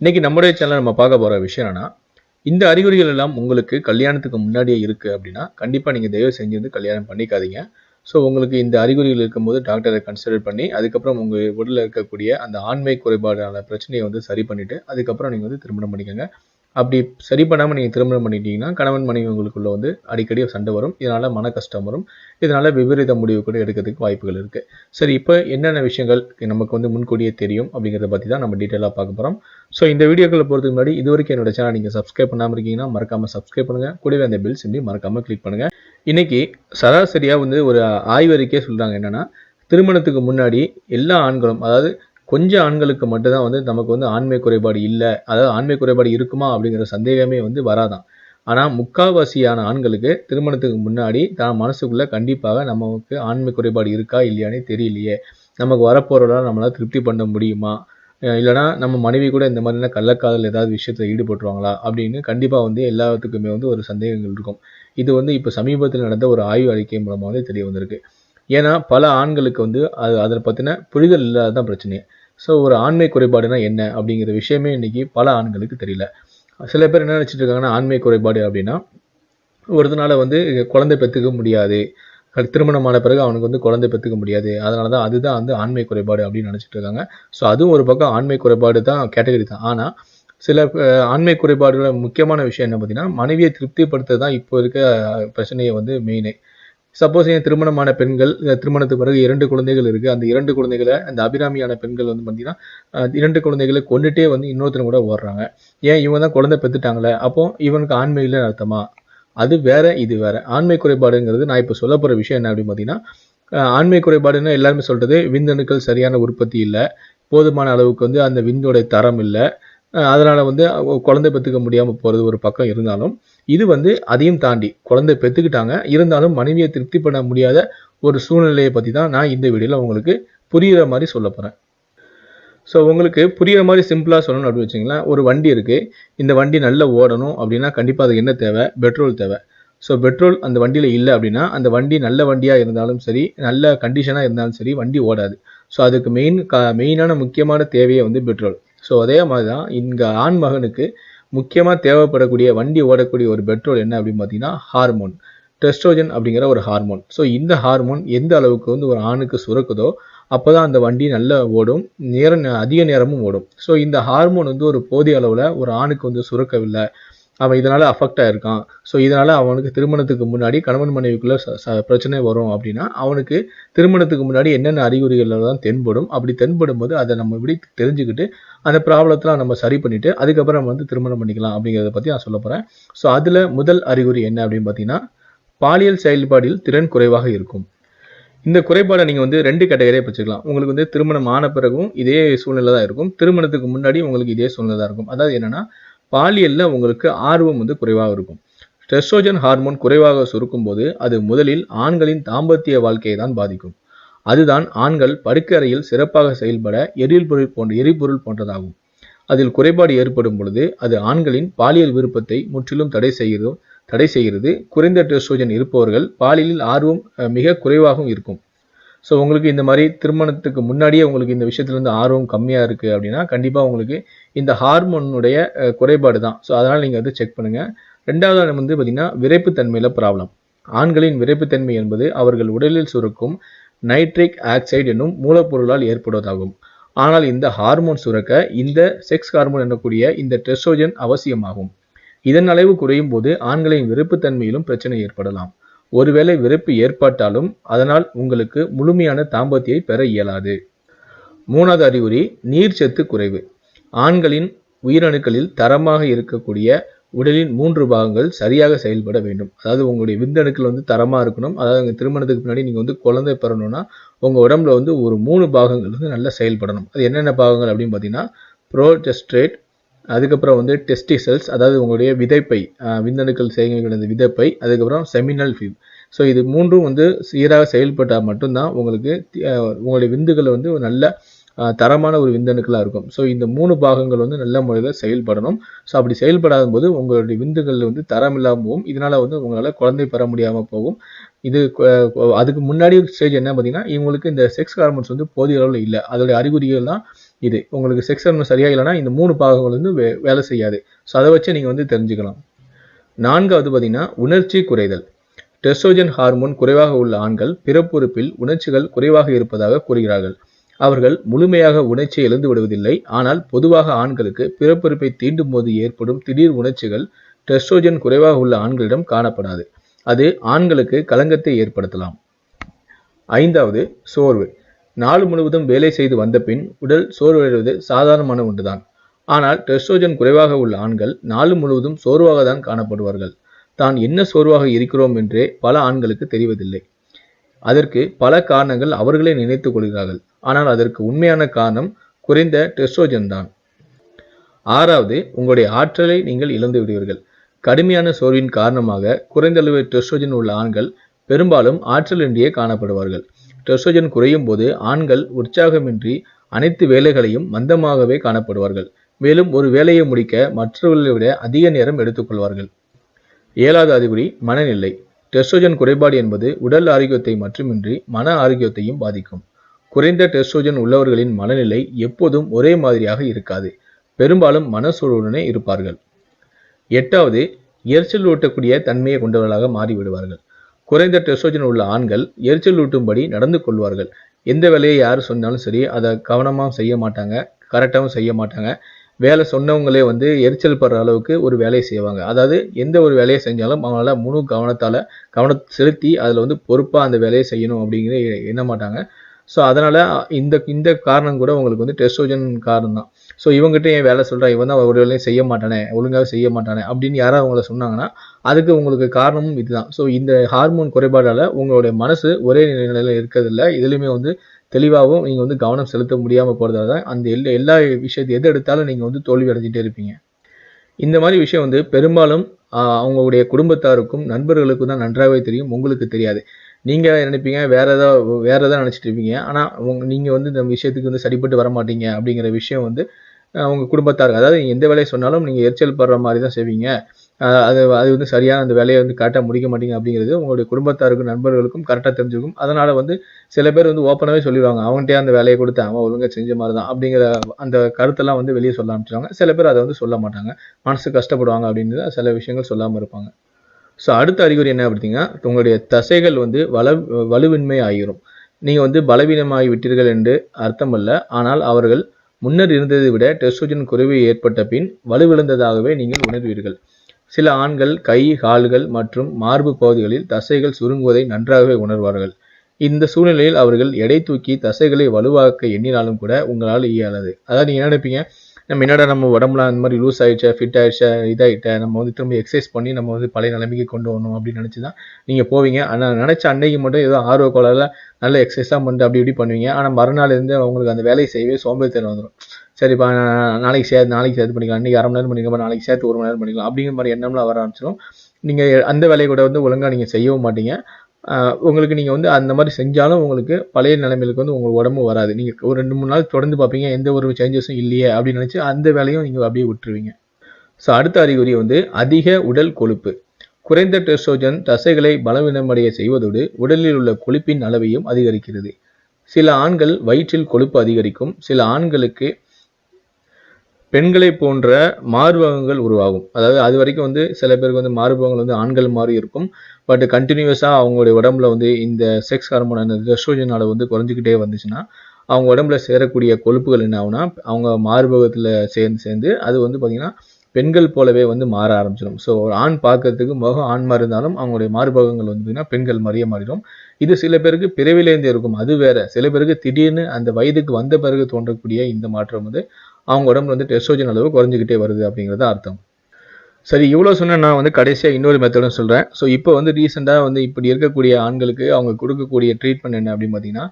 இன்னைக்கு நம்முடைய சேனலில் நம்ம பார்க்க போகிற விஷயம் என்னன்னா இந்த அறிகுறிகள் எல்லாம் உங்களுக்கு கல்யாணத்துக்கு முன்னாடியே இருக்குது அப்படின்னா கண்டிப்பாக நீங்கள் தயவு செஞ்சு வந்து கல்யாணம் பண்ணிக்காதீங்க. ஸோ உங்களுக்கு இந்த அறிகுறிகள் இருக்கும்போது டாக்டரை கன்சிடர் பண்ணி அதுக்கப்புறம் உங்கள் உடலில் இருக்கக்கூடிய அந்த ஆண்மை குறைபாடான பிரச்சனையை வந்து சரி பண்ணிவிட்டு அதுக்கப்புறம் நீங்கள் வந்து திருமணம் பண்ணிக்கோங்க. அப்படி சரி பண்ணாமல் நீங்கள் திருமணம் பண்ணிட்டீங்கன்னா கணவன் மனைவி உங்களுக்குள்ள வந்து அடிக்கடி சண்டை வரும். இதனால் மன கஷ்டம் வரும். இதனால் விபரீத முடிவு கூட எடுக்கிறதுக்கு வாய்ப்புகள் இருக்குது சரி இப்போ என்னென்ன விஷயங்கள் நமக்கு வந்து முன்கூடியே தெரியும் அப்படிங்கிறத பற்றி தான் நம்ம டீட்டெயிலாக பார்க்க போகிறோம் ஸோ இந்த வீடியோக்களை போகிறதுக்கு முன்னாடி இது வரைக்கும் என்னோட சேனல் நீங்கள் சப்ஸ்கிரைப் பண்ணாமல் இருக்கீங்கன்னா மறக்காமல் சப்ஸ்கிரைப் பண்ணுங்கள் கூடவே அந்த பில் சிம்பி மறக்காமல் கிளிக் பண்ணுங்கள் இன்னைக்கு சராசரியாக வந்து ஒரு ஆய்வறிக்கையே சொல்கிறாங்க என்னன்னா திருமணத்துக்கு முன்னாடி எல்லா ஆண்களும் அதாவது கொஞ்சம் ஆண்களுக்கு மட்டும்தான் வந்து நமக்கு வந்து ஆண்மை குறைபாடு இல்லை. அதாவது ஆண்மை குறைபாடு இருக்குமா அப்படிங்கிற சந்தேகமே வந்து வராதான் ஆனால் முக்காவாசியான ஆண்களுக்கு திருமணத்துக்கு முன்னாடி தான் மனசுக்குள்ளே கண்டிப்பாக நமக்கு ஆண்மை குறைபாடு இருக்கா இல்லையானே தெரியலையே. நமக்கு வரப்போறதா நம்மளால் திருப்தி பண்ண முடியுமா? இல்லைனா நம்ம மனைவி கூட இந்த மாதிரியான கள்ளக்காதல் ஏதாவது விஷயத்தில் ஈடுபட்டுருவாங்களா? அப்படின்னு கண்டிப்பாக வந்து எல்லாத்துக்குமே வந்து ஒரு சந்தேகங்கள் இருக்கும். இது வந்து இப்போ சமீபத்தில் நடந்த ஒரு ஆய்வு அறிக்கை மூலமாக வந்து தெரிய வந்திருக்கு. ஏன்னா பல ஆண்களுக்கு வந்து அது அதை பற்றின புரிதல் இல்லாததான் பிரச்சனையே. ஸோ ஒரு ஆண்மை குறைபாடுனா என்ன அப்படிங்கிற விஷயமே இன்னைக்கு பல ஆண்களுக்கு தெரியல. சில பேர் என்ன நினச்சிட்டு இருக்காங்கன்னா ஆண்மை குறைபாடு அப்படின்னா ஒருத்தனால வந்து குழந்தை பெற்றுக்க முடியாது. திருமணமான பிறகு அவனுக்கு வந்து குழந்தை பெற்றுக்க முடியாது. அதனால தான் அதுதான் வந்து ஆண்மை குறைபாடு அப்படின்னு நினச்சிட்டு இருக்காங்க. ஸோ அதுவும் ஒரு பக்கம் ஆண்மை குறைபாடு தான் கேட்டகரி தான். ஆனால் சில ஆண்மை குறைபாடுகள முக்கியமான விஷயம் என்ன பார்த்தீங்கன்னா மனைவியை திருப்திப்படுத்துறது தான் இப்போ இருக்க பிரச்சனையை வந்து மெயினே சப்போஸ் என் திருமணமான பெண்கள் திருமணத்துக்கு பிறகு இரண்டு குழந்தைகள் இருக்கு. அந்த இரண்டு குழந்தைகளை அந்த அபிராமியான பெண்கள் வந்து பார்த்தீங்கன்னா இரண்டு குழந்தைகளை கொண்டுட்டே வந்து இன்னொருத்தன் கூட ஓடுறாங்க. ஏன் இவங்க தான் குழந்தை பெற்றுட்டாங்களே அப்போ இவனுக்கு ஆண்மை இல்லைன்னு அர்த்தமா? அது வேற இது வேற. ஆண்மை குறைபாடுங்கிறது நான் இப்போ சொல்ல போற விஷயம் என்ன அப்படின்னு பார்த்தீங்கன்னா ஆண்மை குறைபாடுன்னு எல்லாருமே சொல்றது விந்தணுக்கள் சரியான உற்பத்தி இல்லை. போதுமான அளவுக்கு வந்து அந்த விந்தோடைய தரம் இல்லை. அதனால வந்து குழந்தை பெற்றுக்க முடியாம போறது ஒரு பக்கம் இருந்தாலும் இது வந்து அதையும் தாண்டி குழந்தை பெற்றுக்கிட்டாங்க இருந்தாலும் மனைவியை திருப்தி பண்ண முடியாத ஒரு சூழ்நிலையை பற்றி தான் நான் இந்த வீடியோவில் உங்களுக்கு புரிகிற மாதிரி சொல்ல போகிறேன் ஸோ உங்களுக்கு புரியுற மாதிரி சிம்பிளாக சொல்லணும் அப்படின்னு வச்சிங்களேன் ஒரு வண்டி இருக்குது இந்த வண்டி நல்லா ஓடணும் அப்படின்னா கண்டிப்பாக அதுக்கு என்ன தேவை? பெட்ரோல் தேவை. ஸோ பெட்ரோல் அந்த வண்டியில் இல்லை அப்படின்னா அந்த வண்டி நல்ல வண்டியாக இருந்தாலும் சரி நல்ல கண்டிஷனாக இருந்தாலும் சரி வண்டி ஓடாது. ஸோ அதுக்கு மெயின் க மெயினான முக்கியமான தேவையே வந்து பெட்ரோல் ஸோ அதே மாதிரி தான் இங்கே ஆண் மகனுக்கு முக்கியமாக தேவைப்படக்கூடிய வண்டி ஓடக்கூடிய ஒரு பெட்ரோல் என்ன அப்படின்னு பார்த்தீங்கன்னா ஹார்மோன் டெஸ்ட்ரோஜன் அப்படிங்கிற ஒரு ஹார்மோன் ஸோ இந்த ஹார்மோன் எந்த அளவுக்கு வந்து ஒரு ஆணுக்கு சுரக்குதோ அப்பதான் அந்த வண்டி நல்லா ஓடும். நேரம் அதிக நேரமும் ஓடும். ஸோ இந்த ஹார்மோன் வந்து ஒரு போதிய அளவில் ஒரு ஆணுக்கு வந்து சுரக்கவில்லை. அவன் இதனால் அஃபெக்ட் ஆயிருக்கான். ஸோ இதனால் அவனுக்கு திருமணத்துக்கு முன்னாடி கணவன் மனைவிக்குள்ளே ச- ச- பிரச்சனை வரும் அப்படின்னா அவனுக்கு திருமணத்துக்கு முன்னாடி என்னென்ன அறிகுறிகள் தான் தென்படும். அப்படி தென்படும் போது அதை நம்ம இப்படி தெரிஞ்சுக்கிட்டு அந்த ப்ராப்ளத்தெலாம் நம்ம சரி பண்ணிவிட்டு அதுக்கப்புறம் நம்ம வந்து திருமணம் பண்ணிக்கலாம் அப்படிங்கிறத பற்றி நான் சொல்ல போகிறேன் ஸோ அதில் முதல் அறிகுறி என்ன அப்படின்னு பார்த்தீங்கன்னா பாலியல் செயல்பாடில் திறன் குறைவாக இருக்கும். இந்த குறைபாடை நீங்கள் வந்து ரெண்டு கேட்டகரியாக பிரிச்சுக்கலாம். உங்களுக்கு வந்து திருமணம் ஆன பிறகும் இதே சூழ்நிலை தான் இருக்கும். திருமணத்துக்கு முன்னாடி உங்களுக்கு இதே சூழ்நிலை தான் இருக்கும். அதாவது என்னென்னா பாலியலில் உங்களுக்கு ஆர்வம் வந்து குறைவாக இருக்கும். டெஸ்ட்ரோஜன் ஹார்மோன் குறைவாக சுருக்கும் போது அது முதலில் ஆண்களின் தாம்பத்திய வாழ்க்கையை தான் பாதிக்கும். அதுதான் ஆண்கள் படுக்கறையில் சிறப்பாக செயல்பட எரிபொருள் போன்ற எரிபொருள் போன்றதாகும். அதில் குறைபாடு ஏற்படும் பொழுது அது ஆண்களின் பாலியல் விருப்பத்தை முற்றிலும் தடை செய்கிறோம் தடை செய்கிறது. குறைந்த டெஸ்ட்ரோஜன் இருப்பவர்கள் பாலியலில் ஆர்வம் மிக குறைவாகவும் இருக்கும். ஸோ உங்களுக்கு இந்த மாதிரி திருமணத்துக்கு முன்னாடியே உங்களுக்கு இந்த விஷயத்துலேருந்து ஆர்வம் கம்மியாக இருக்குது அப்படின்னா கண்டிப்பாக உங்களுக்கு இந்த ஹார்மோனுடைய குறைபாடு தான். ஸோ அதனால் நீங்கள் வந்து செக் பண்ணுங்கள் ரெண்டாவது வந்து பார்த்தீங்கன்னா விரைப்புத்தன்மையில் ப்ராப்ளம் ஆண்களின் விரைப்புத்தன்மை என்பது அவர்கள் உடலில் சுரக்கும் நைட்ரிக் ஆக்சைடு என்னும் மூலப்பொருளால் ஏற்படுவதாகும். ஆனால் இந்த ஹார்மோன் சுரக்க இந்த செக்ஸ் ஹார்மோன் எனக்கூடிய இந்த டெஸ்ட்ரோஜன் அவசியமாகும். இதன் அளவு குறையும் போது ஆண்களின் விருப்பத்தன்மையிலும் பிரச்சனை ஏற்படலாம். ஒருவேளை விருப்பு ஏற்பட்டாலும் அதனால் உங்களுக்கு முழுமையான தாம்பத்தியை பெற இயலாது. மூணாவது அறிகுறி நீர்ச்சத்து குறைவு. ஆண்களின் உயிரணுக்களில் தரமாக இருக்கக்கூடிய உடலின் மூன்று பாகங்கள் சரியாக செயல்பட வேண்டும். அதாவது உங்களுடைய விந்தணுக்கள் வந்து தரமாக இருக்கணும். அதாவது உங்கள் திருமணத்துக்கு முன்னாடி நீங்கள் வந்து குழந்தை பிறணும்னா உங்கள் உடம்புல வந்து ஒரு மூணு பாகங்கள் வந்து நல்லா செயல்படணும். அது என்னென்ன பாகங்கள் அப்படின்னு பார்த்தீங்கன்னா ப்ரோடெஸ்ட்ரேட் அதுக்கப்புறம் வந்து டெஸ்டிசல்ஸ் அதாவது உங்களுடைய விதைப்பை விந்தணுக்கள் சேகரிக்கிற விதைப்பை அதுக்கப்புறம் செமினல் ஃபியூ ஸோ இது மூன்றும் வந்து சீராக செயல்பட்டால் மட்டும்தான் உங்களுக்கு உங்களுடைய விந்துகளை வந்து ஒரு நல்ல தரமான ஒரு விந்தணுக்களாக இருக்கும். ஸோ இந்த மூணு பாகங்கள் வந்து நல்ல முறையில் செயல்படணும். ஸோ அப்படி செயல்படாத போது உங்களுடைய விந்துகள் வந்து தரம் இல்லாமல் போகும். இதனால் வந்து உங்களால் குழந்தை பெற முடியாமல் போகும். இது அதுக்கு முன்னாடி ஸ்டேஜ் என்ன பார்த்தீங்கன்னா இவங்களுக்கு இந்த செக்ஸ் ஹார்மோன்ஸ் வந்து போதிய அளவில் இல்லை. அதோடைய அறிகுறிகள் தான் இது. உங்களுக்கு செக்ஸ் ஹார்மோன் சரியாக இல்லைன்னா இந்த மூணு பாகங்கள் வந்து வே வேலை செய்யாது. ஸோ அதை வச்சு நீங்கள் வந்து தெரிஞ்சுக்கலாம். நான்காவது பார்த்தீங்கன்னா உணர்ச்சி குறைதல். டெஸ்ட்ரோஜன் ஹார்மோன் குறைவாக உள்ள ஆண்கள் பிறப்புறுப்பில் உணர்ச்சிகள் குறைவாக இருப்பதாக கூறுகிறார்கள். அவர்கள் முழுமையாக உணர்ச்சியை இழந்து விடுவதில்லை. ஆனால் பொதுவாக ஆண்களுக்கு பிறப்புறுப்பை தீண்டும் போது ஏற்படும் திடீர் உணர்ச்சிகள் டெஸ்ட்ரோஜன் குறைவாக உள்ள ஆண்களிடம் காணப்படாது. அது ஆண்களுக்கு களங்கத்தை ஏற்படுத்தலாம். ஐந்தாவது சோர்வு. நாள் முழுவதும் வேலை செய்து வந்த பின் உடல் சோர்வடைவது சாதாரணமான ஒன்றுதான். ஆனால் டெஸ்ட்ரோஜன் குறைவாக உள்ள ஆண்கள் நாள் முழுவதும் சோர்வாக தான் காணப்படுவார்கள். தான் என்ன சோர்வாக இருக்கிறோம் என்றே பல ஆண்களுக்கு தெரிவதில்லை. அதற்கு பல காரணங்கள் அவர்களே நினைத்துக் கொள்கிறார்கள். ஆனால் அதற்கு உண்மையான காரணம் குறைந்த டெஸ்ட்ரோஜன் தான். ஆறாவது உங்களுடைய ஆற்றலை நீங்கள் இழந்து விடுவீர்கள். கடுமையான சோர்வின் காரணமாக குறைந்த அளவு டெஸ்ட்ரோஜன் உள்ள ஆண்கள் பெரும்பாலும் ஆற்றலின்றியே காணப்படுவார்கள். டெஸ்ட்ரோஜன் குறையும் போது ஆண்கள் உற்சாகமின்றி அனைத்து வேலைகளையும் மந்தமாகவே காணப்படுவார்கள். மேலும் ஒரு வேலையை முடிக்க மற்றவர்களை விட அதிக நேரம் எடுத்துக்கொள்வார்கள். ஏழாவது அறிகுறி மனநிலை. டெஸ்ட்ரோஜன் குறைபாடு என்பது உடல் ஆரோக்கியத்தை மட்டுமின்றி மன ஆரோக்கியத்தையும் பாதிக்கும். குறைந்த டெஸ்ட்ரோஜன் உள்ளவர்களின் மனநிலை எப்போதும் ஒரே மாதிரியாக இருக்காது. பெரும்பாலும் மனசூழலுடனே இருப்பார்கள். எட்டாவது எரிச்சல் ஊட்டக்கூடிய தன்மையை கொண்டவர்களாக மாறிவிடுவார்கள். குறைந்த டெஸ்டோஜன் உள்ள ஆண்கள் எரிச்சல் ஊட்டும்படி நடந்து கொள்வார்கள். எந்த வேலையை யார் சொன்னாலும் சரி அதை கவனமாக செய்ய மாட்டாங்க கரெக்டாகவும் செய்ய மாட்டாங்க. வேலை சொன்னவங்களே வந்து எரிச்சல் படுற அளவுக்கு ஒரு வேலையை செய்வாங்க. அதாவது எந்த ஒரு வேலையை செஞ்சாலும் அவங்களால முழு கவனத்தால் கவனம் செலுத்தி அதில் வந்து பொறுப்பாக அந்த வேலையை செய்யணும் அப்படிங்கிற எண்ண மாட்டாங்க. ஸோ அதனால் இந்த இந்த காரணம் கூட உங்களுக்கு வந்து டெஸ்ட்ரோஜன் காரணம் தான் ஸோ இவங்ககிட்ட ஏன் வேலை சொல்கிறா இவன் தான் ஒரு வேலையும் செய்ய மாட்டானே ஒழுங்காக செய்ய மாட்டானே அப்படின்னு யாராவது அவங்கள சொன்னாங்கன்னா அதுக்கு உங்களுக்கு காரணமும் இதுதான். ஸோ இந்த ஹார்மோன் குறைபாடால் உங்களுடைய மனசு ஒரே நிலையில் இருக்கிறதில்ல. இதுலேயுமே வந்து தெளிவாகவும் நீங்கள் வந்து கவனம் செலுத்த முடியாமல் போகிறதால தான் அந்த எல்லா எல்லா விஷயத்தை எது எடுத்தாலும் நீங்கள் வந்து தோல்வி அடைஞ்சிட்டே இருப்பீங்க. இந்த மாதிரி விஷயம் வந்து பெரும்பாலும் அவங்களுடைய குடும்பத்தாருக்கும் நண்பர்களுக்கும் தான் நன்றாகவே தெரியும். உங்களுக்கு தெரியாது. நீங்கள் நினைப்பீங்க வேறு ஏதாவது வேறு ஏதாவது நினச்சிட்டு இருப்பீங்க. ஆனால் உங்க நீங்கள் வந்து இந்த விஷயத்துக்கு வந்து சரிப்பட்டு வர மாட்டீங்க அப்படிங்கிற விஷயம் வந்து அவங்க குடும்பத்தார் அதாவது எந்த வேலையை சொன்னாலும் நீங்கள் எரிச்சல் படுற மாதிரி தான் செய்வீங்க. அது அது வந்து சரியான அந்த வேலையை வந்து கரெக்டாக முடிக்க மாட்டீங்க அப்படிங்கிறது உங்களுடைய குடும்பத்தாருக்கும் நண்பர்களுக்கும் கரெக்டாக தெரிஞ்சுக்கும். அதனால் வந்து சில பேர் வந்து ஓப்பனாகவே சொல்லிடுவாங்க அவன்கிட்டே அந்த வேலையை கொடுத்து அவன் ஒழுங்காக செஞ்ச மாதிரி தான் அப்படிங்கிற அந்த கருத்தெல்லாம் வந்து வெளியே சொல்ல ஆரம்பிச்சிருவாங்க சில பேர் அதை வந்து சொல்ல மாட்டாங்க. மனசு கஷ்டப்படுவாங்க அப்படின்னு சில விஷயங்கள் சொல்லாமல் இருப்பாங்க. ஸோ அடுத்த அறிகுறி என்ன அப்படின்னா உங்களுடைய தசைகள் வந்து வள வலுவின்மை ஆகிரும் நீங்கள் வந்து பலவீனமாகி விட்டீர்கள் என்று அர்த்தமல்ல. ஆனால் அவர்கள் முன்னர் இருந்ததை விட டெஸ்ட்ரோஜன் குறைவு ஏற்பட்ட பின் வலுவிழந்ததாகவே நீங்கள் உணர்வீர்கள். சில ஆண்கள் கை கால்கள் மற்றும் மார்பு பகுதிகளில் தசைகள் சுருங்குவதை நன்றாகவே உணர்வார்கள். இந்த சூழ்நிலையில் அவர்கள் எடை தூக்கி தசைகளை வலுவாக்க எண்ணினாலும் கூட உங்களால் இயலாது. அதாவது நீங்கள் என்ன நினைப்பீங்க? நம்ம என்னடா நம்ம உடம்புலாம் அந்த மாதிரி லூஸ் ஆயிடுச்சா ஃபிட் ஆயிடுச்சா இதாகிட்ட நம்ம வந்து திரும்ப எக்ஸசைஸ் பண்ணி நம்ம வந்து பழைய நிலைமைக்கு கொண்டு வரணும் அப்படின்னு நினச்சி தான் நீங்கள் போவீங்க ஆனால் நினச்ச அன்னைக்கு மட்டும் ஏதோ ஆர்வ கோளாறுல நல்ல எக்ஸசைஸாக பண்ணிட்டு அப்படி இப்படி பண்ணுவீங்க. ஆனால் மறுநாள் இருந்து அவங்களுக்கு அந்த வேலையை செய்யவே சோம்பேறித்தனம் வந்துடும் சரிப்பா நாளைக்கு சேர்த்து நாளைக்கு சேர்த்து பண்ணிக்கலாம். இன்றைக்கி அரை மணி நேரம் பண்ணிக்கலாம். நாளைக்கு சேர்த்து ஒரு மணி நேரம் பண்ணிக்கலாம். அப்படிங்கிற மாதிரி எண்ணம்லாம் வர ஆரம்பிச்சிடும் நீங்கள் அந்த வேலையை கூட வந்து ஒழுங்காக நீங்கள் செய்யவும் மாட்டீங்க. உங்களுக்கு நீங்கள் வந்து அந்த மாதிரி செஞ்சாலும் உங்களுக்கு பழைய நிலைமைகளுக்கு வந்து உங்களுக்கு உடம்பு வராது. நீங்கள் ஒரு ரெண்டு மூணு நாள் தொடர்ந்து பார்ப்பீங்க எந்த ஒரு சேஞ்சஸும் இல்லையே அப்படின்னு நினச்சி அந்த வேலையும் நீங்கள் அப்படியே விட்டுருவீங்க. ஸோ அடுத்த அறிகுறி வந்து அதிக உடல் கொழுப்பு. குறைந்த டெஸ்ட்ரோஜன் தசைகளை பலவீனமடைய செய்வதோடு உடலில் உள்ள கொழுப்பின் அளவையும் அதிகரிக்கிறது. சில ஆண்கள் வயிற்றில் கொழுப்பு அதிகரிக்கும். சில ஆண்களுக்கு பெண்களை போன்ற மார்பகங்கள் உருவாகும். அதாவது அது வரைக்கும் வந்து சில பேருக்கு வந்து மார்பகங்கள் வந்து ஆண்கள் மாதிரி இருக்கும். பட் கண்டினியூஸாக அவங்களுடைய உடம்புல வந்து இந்த செக்ஸ் ஹார்மோன் அந்த ரெஸ்ட்ரோஜன் அளவு வந்து குறைஞ்சிக்கிட்டே வந்துச்சுன்னா அவங்க உடம்புல சேரக்கூடிய கொழுப்புகள் என்ன ஆகுனா அவங்க மார்பகத்தில் சேர்ந்து சேர்ந்து அது வந்து பார்த்திங்கன்னா பெண்கள் போலவே வந்து மாற ஆரம்பிச்சிடும். ஸோ ஆண் பார்க்கறதுக்கு முகம் ஆண் மாதிரி இருந்தாலும் அவங்களுடைய மார்பகங்கள் வந்து பார்த்திங்கன்னா பெண்கள் மாதிரியே மாறிடும். இது சில பேருக்கு பிறவிலேருந்து இருக்கும். அது வேற. சில பேருக்கு திடீர்னு அந்த வயதுக்கு வந்த பிறகு தோன்றக்கூடிய இந்த மாற்றம் வந்து அவங்க உடம்புல வந்து டெஸ்ட்ரோஜன் அளவு குறைஞ்சிக்கிட்டே வருது அப்படிங்கிறது அர்த்தம். சரி இவ்வளோ சொன்ன நான் வந்து கடைசியாக இன்னொரு மெத்தடும் சொல்கிறேன் ஸோ இப்போ வந்து ரீசெண்டாக வந்து இப்படி இருக்கக்கூடிய ஆண்களுக்கு அவங்க கொடுக்கக்கூடிய ட்ரீட்மெண்ட் என்ன அப்படின்னு பார்த்தீங்கன்னா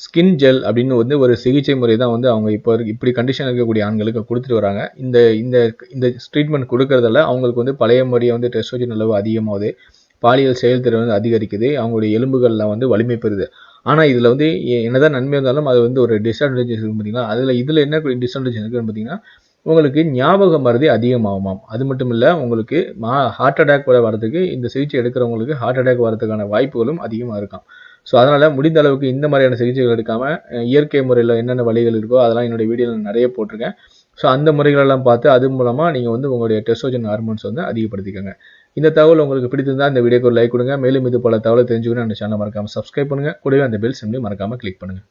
ஸ்கின் ஜெல் அப்படின்னு வந்து ஒரு சிகிச்சை முறை தான் வந்து அவங்க இப்போ இப்படி கண்டிஷன் இருக்கக்கூடிய ஆண்களுக்கு கொடுத்துட்டு வராங்க. இந்த இந்த இந்த ட்ரீட்மெண்ட் கொடுக்கறதால அவங்களுக்கு வந்து பழைய முறையை வந்து டெஸ்ட்ரோஜன் அளவு அதிகமாகுது. பாலியல் செயல்திறன் வந்து அதிகரிக்குது. அவங்களுடைய எலும்புகள்லாம் வந்து வலிமை பெறுது. ஆனால் இதில் வந்து என்னதான் நன்மை இருந்தாலும் அது வந்து ஒரு டிஸ்அட்வான்டேஜ் இருக்கு பார்த்தீங்கன்னா அதில் இதில் என்ன டிஸ்அட்வான்டேஜ் இருக்குன்னு பார்த்தீங்கன்னா உங்களுக்கு ஞாபக மருதி அதிகமாகுமாம். அது மட்டும் இல்லை உங்களுக்கு மா ஹார்ட் அட்டாக் கூட வரதுக்கு இந்த சிகிச்சை எடுக்கிறவங்களுக்கு ஹார்ட் அட்டாக் வரதுக்கான வாய்ப்புகளும் அதிகமாக இருக்காம். ஸோ அதனால் முடிந்த அளவுக்கு இந்த மாதிரியான சிகிச்சைகள் எடுக்காமல் இயற்கை முறையில் என்னென்ன வழிகள் இருக்கோ அதெல்லாம் என்னுடைய வீடியோவில் நிறைய போட்டிருக்கேன். ஸோ அந்த முறைகளெல்லாம் பார்த்து அது மூலமாக நீங்கள் வந்து உங்களுடைய டெஸ்டோஜன் ஹார்மோன்ஸ் வந்து அதிகப்படுத்திக்கோங்க. இந்த தகவல் உங்களுக்கு பிடித்திருந்தால் இந்த வீடியோக்கு ஒரு லைக் கொடுங்க. மேலும் இது போல தகவலை தெரிஞ்சுக்கணும் அந்த சேனலை மறக்காமல் சப்ஸ்கிரைப் பண்ணுங்கள் கூடவே அந்த பெல் சிம்லையும் மறக்காமல் கிளிக் பண்ணுங்கள்